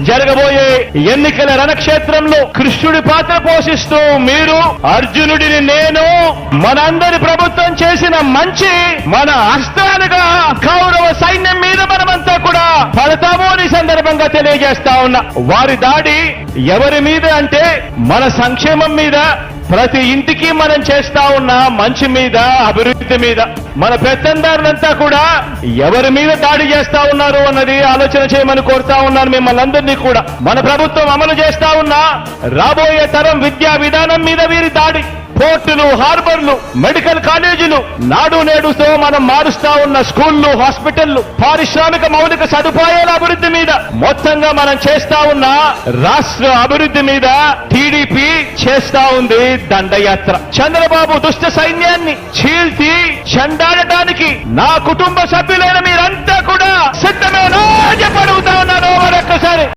జరగబోయే ఎన్నికల రణక్షేత్రంలో కృష్ణుడి పాత్ర పోషిస్తూ మీరు అర్జునుడిని నేను మనందరి ప్రభుత్వం చేసిన మంచి మన అస్త్రాలుగా కౌరవ సైన్యం మీద మనమంతా కూడా పడతాము అని సందర్భంగా తెలియజేస్తా ఉన్నా. వారి దాడి ఎవరి మీద అంటే మన సంక్షేమం మీద ప్రతి ఇంటికి మనం చేస్తా ఉన్న మంచి మీద అభివృద్ధి మీద మన పెత్తందారులంతా కూడా ఎవరి మీద దాడి చేస్తా ఉన్నారు అన్నది ఆలోచన చేయమని కోరుతా ఉన్నాను మిమ్మల్ని అందరినీ కూడా. మన ప్రభుత్వం అమలు చేస్తా ఉన్న రాబోయే తరం విద్యా విధానం మీద వీరి దాడి. పోర్టులు హార్బర్లు మెడికల్ కాలేజీలు నాడు నేడుతో మనం మారుస్తా ఉన్న స్కూళ్ళు హాస్పిటళ్ళు పారిశ్రామిక మౌలిక సదుపాయాల అభివృద్ధి మీద మొత్తంగా మనం చేస్తా ఉన్న రాష్ట్ర అభివృద్ధి మీద టీడీపీ చేస్తా ఉంది దండయాత్ర. చంద్రబాబు దుష్ట సైన్యాన్ని చీల్చి చెండాడటానికి నా కుటుంబ సభ్యులే